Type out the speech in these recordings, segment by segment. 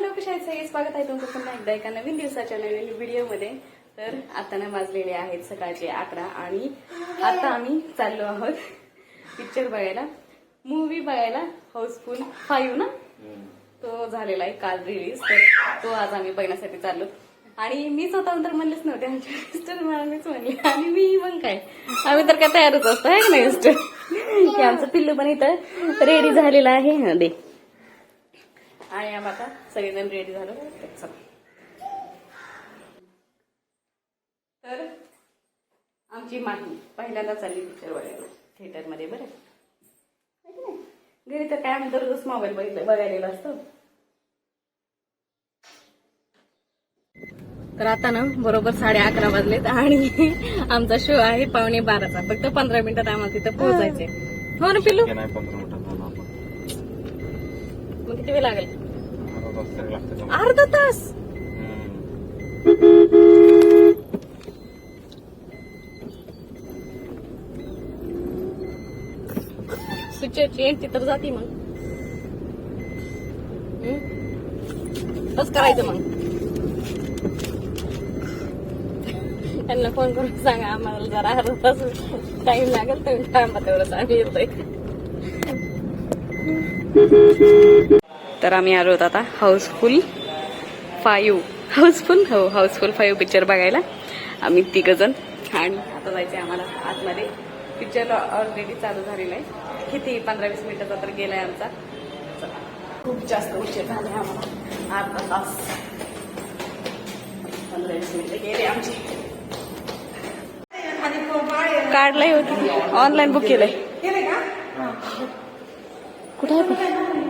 Hello कशा सगळे स्वागत आहे तुमचं पुन्हा एकदा एका नवीन दिवसाच्या नवीन व्हिडिओमध्ये. तर आता ना वाजलेले आहेत सकाळचे अकरा आणि आता आम्ही चाललो आहोत पिक्चर बघायला. मूवी बघायला हाऊसफुल फाईव्ह ना? तो झालेला आहे काल रिलीज तर तो आज आम्ही बघण्यासाठी चाललो. आणि मी स्वतः तर म्हणलेच नव्हते आमच्या मिस्टर मला मीच म्हणले. आणि मी मग काय? आम्ही तर काय तयारच असतो आहे ना नाही मिस्टर? की आमचं पिल्लू पण इथं रेडी झालेलं आहे. दे. आणि आम्ही आता सगळेजण रेडी झालो. तर आमची माही पहिल्यांदा चालली पिक्चर बघायला थिएटरमध्ये बरं? घरी तर काय आम्ही दररोज मोबाईल बघितलं बघायला असतो. तर आता ना बरोबर साडे अकरा वाजलेत आणि आमचा शो आहे पावणे बाराचा. फक्त पंधरा मिनिटात आम्हाला तिथं पोहोचायचे हो ना पिल्लू? आपण. मग किती वेळ लागेल? तास तरी लागतं अर्धा तास हम्म. सुचेची एंट्री तर जाती मग हम्म? बस करायचं मग त्यांना फोन करून सांगा आम्हाला जरा अर्धा तास टाइम लागेल तर थांबा तेवढंच आम्ही येतोय तर आम्ही आलो होतो आता हाऊसफुल फाईव्ह हाऊसफुल? हो हाऊसफुल फाईव्ह पिक्चर बघायला. आम्ही तिघ जण आणि आता जायचंय आम्हाला आतमध्ये. पिक्चर ऑलरेडी चालू झालेला आहे. किती? पंधरा वीस मिनिटाचा तर गेलाय आमचा. चला. खूप जास्त उशीर झाले आम्हाला. अर्धा तास. पंधरा वीस मिनिटं गेले आमची. काढलंय होती. ऑनलाईन बुक केलंय. कुठे आहे?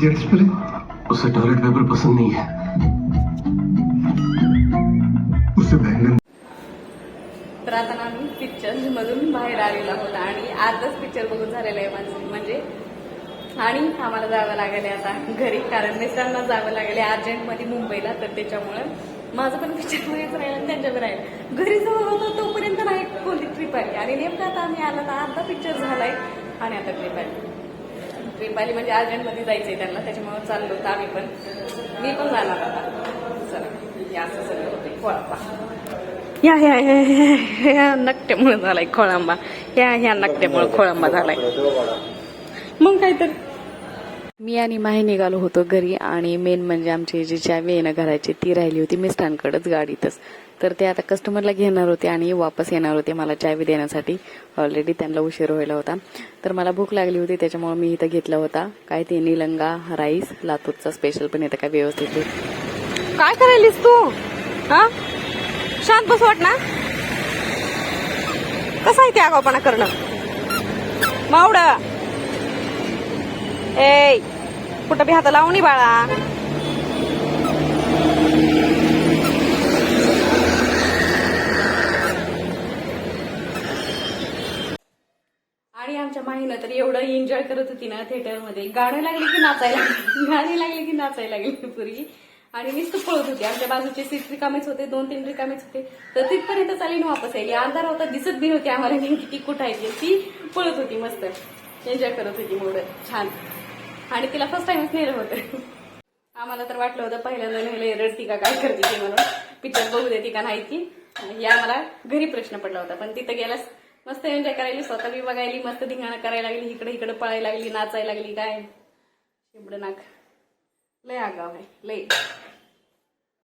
जेट्स पे उसे टॉयलेट पेपर पसंद नहीं है उसे बहन तर आता ना आम्ही पिक्चर मधून बाहेर आलेलो आहोत आणि आजच पिक्चर बघून झालेलं आहे माझं. म्हणजे आणि आम्हाला जावं लागेल आता घरी कारण मिस्टरांना जावं लागेल अर्जंटमध्ये मुंबईला तर त्याच्यामुळं माझं पण पिक्चर बघायचं राहिलं आणि त्यांच्यावर राहिलं. घरी जवळ होतो तोपर्यंत नाही कोणती ट्रिप आली. आणि नेमकं आता आम्ही आला तर अर्धा पिक्चर झालाय. आणि आता ट्रिपाली ट्रिपाली म्हणजे अर्जंटमध्ये जायचं आहे त्यांना त्याच्यामुळे चाललो होतं आम्ही पण. मी पण जाणार आता. चला या असं सगळं होतंय. खोळांबा. या ह्या ह्या नकट्यामुळे झालाय खोळांबा. ह्या ह्या नकट्यामुळे खोळांबा झालाय. मग काय तर. मी आणि माही निघालो होतो घरी आणि मेन म्हणजे आमची जी चावी येणं घराची ती राहिली होती मिस्टांकडंच गाडीतच. तर ते आता कस्टमरला घेणार होते आणि वापस येणार होते मला चावी देण्यासाठी. ऑलरेडी त्यांना उशीर व्हायला होता. तर मला भूक लागली होती त्याच्यामुळे मी इथं घेतला होता. काय ते निलंगा राईस लातूरचा स्पेशल पण येतं काय व्यवस्थित काय करायलीस तू? हा? शांत बस वाट ना. कसं आहे ते आगावपणा करणं? मावडा ए कुठं बी हात लावणी बाळा. आणि आमच्या माहीनं तर एवढं एन्जॉय करत होती ना थिएटरमध्ये गाणी लागले की नाचायला गाणी लागली की नाचायला लागली पूर्वी आणि नुसतं पळत होती. आमच्या बाजूचे सीट रिकामेच होते दोन तीन रिकामेच होते. तर तिथपर्यंत चालीन वापस यायली. अंधार होता दिसत बी होती आम्हाला नेमकी ती कुठं आहे ती. पळत होती मस्त. एन्जॉय करत होती मोड छान. आणि तिला फर्स्ट टाइमच नेलं होतं. आम्हाला तर वाटलं होतं पहिल्यांदा नेलं रडती का काय करते ती म्हणून. पिक्चर बघू देते का नाही ती. हे आम्हाला घरी प्रश्न पडला होता. पण तिथं गेल्यास मस्त एन्जॉय करायली स्वतः बी बघायली मस्त धिंगाणं करायला लागली इकडे इकडे पळायला लागली नाचायला लागली काय? एवढं नाक. लय आगाव आहे. लय.